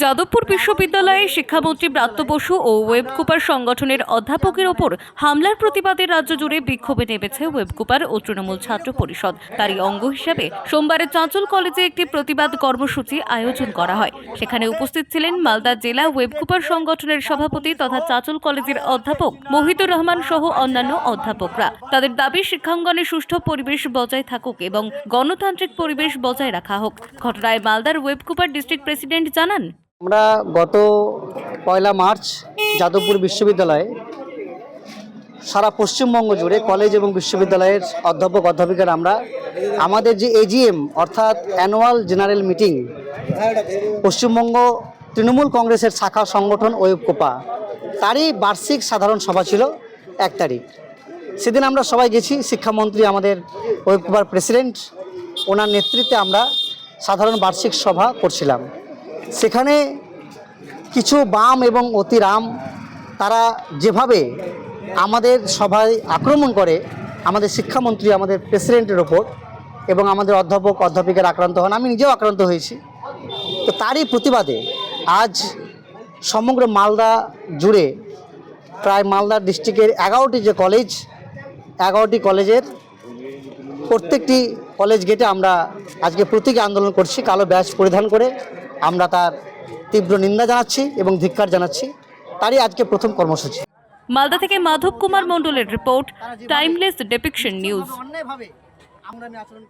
যাদবপুর বিশ্ববিদ্যালয়ে শিক্ষামন্ত্রী ব্রাত্য বসু ও ওয়েবকুপার সংগঠনের অধ্যাপকের ওপর হামলার প্রতিবাদে রাজ্য জুড়ে বিক্ষোভে নেমেছে ওয়েবকুপার ও তৃণমূল ছাত্র পরিষদ। তারই অঙ্গ হিসেবে সোমবারে চাঁচল কলেজে একটি প্রতিবাদ কর্মসূচি আয়োজন করা হয়। সেখানে উপস্থিত ছিলেন মালদা জেলা ওয়েবকুপার সংগঠনের সভাপতি তথা চাঁচল কলেজের অধ্যাপক মহিদুর রহমান সহ অন্যান্য অধ্যাপকরা। তাদের দাবি, শিক্ষাঙ্গনে সুষ্ঠু পরিবেশ বজায় থাকুক এবং গণতান্ত্রিক পরিবেশ বজায় রাখা হোক। ঘটনায় মালদার ওয়েবকুপার ডিস্ট্রিক্ট প্রেসিডেন্ট জানান আমরা গত পয়লা মার্চ যাদবপুর বিশ্ববিদ্যালয়ে সারা পশ্চিমবঙ্গ জুড়ে কলেজ এবং বিশ্ববিদ্যালয়ের অধ্যাপক অধ্যাপিকারা আমরা আমাদের যে এজিএম অর্থাৎ annual general meeting Paschimbanga Trinamool কংগ্রেসের শাখা সংগঠন ওয়েবকোপা, তারই বার্ষিক সাধারণ সভা ছিল এক তারিখ। সেদিন আমরা সবাই গেছি, শিক্ষামন্ত্রী আমাদের ওয়েবকোপার প্রেসিডেন্ট, ওনার নেতৃত্বে আমরা সাধারণ বার্ষিক সভা করছিলাম। সেখানে কিছু বাম এবং অতিরাম তারা যেভাবে আমাদের সভায় আক্রমণ করে, আমাদের শিক্ষামন্ত্রী, আমাদের প্রেসিডেন্টের ওপর এবং আমাদের অধ্যাপক, অধ্যাপিকার আক্রান্ত হন, আমি নিজেও আক্রান্ত হয়েছি। তো তারই প্রতিবাদে আজ সমগ্র মালদা জুড়ে প্রায় মালদা ডিস্ট্রিক্টের এগারোটি যে কলেজ, এগারোটি কলেজের প্রত্যেকটি কলেজ গেটে আমরা আজকে প্রতীকী আন্দোলন করছি, কালো ব্যাজ পরিধান করে। আমরা তার তীব্র নিন্দা জানাচ্ছি এবং ধিক্কার জানাচ্ছি। তারই আজকে প্রথম কর্মসূচি। মালদা থেকে মাধব কুমার মণ্ডলের রিপোর্ট টাইমলেস ডেপিকশন নিউজ আমরা আচরণ